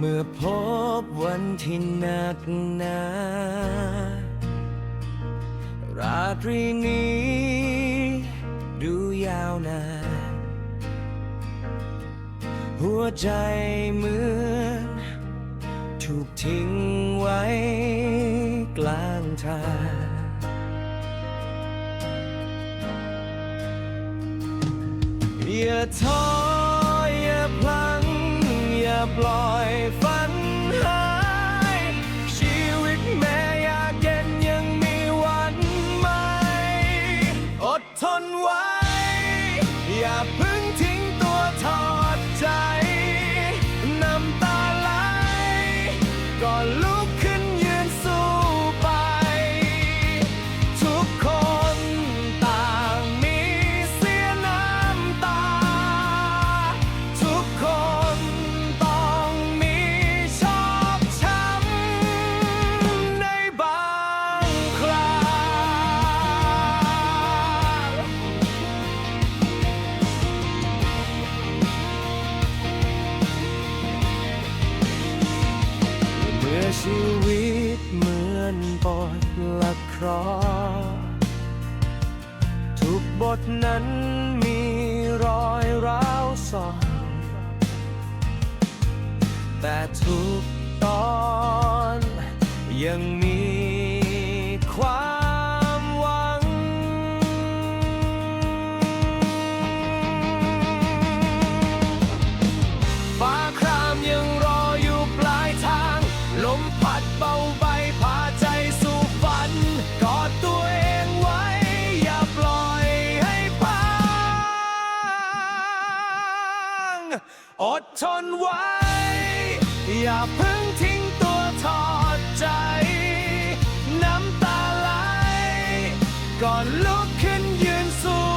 เมื่อพบวันที่หนักหนาราตรีนี้ ดูยาวนานหัวใจเหมือนถูกทิ้งไว้กลางทางอย่าท้ออย่าพลังอย่าปล่อย ก็ อนบทละเคราะห์ทุกบทนั้นมีรอยร้าวซ่อนแต่ทุกตอนยังมี อดทนไว้ อย่าพึ่งทิ้งตัวทอดใจ น้ำตาไหลก่อนลุกขึ้นยืนสู้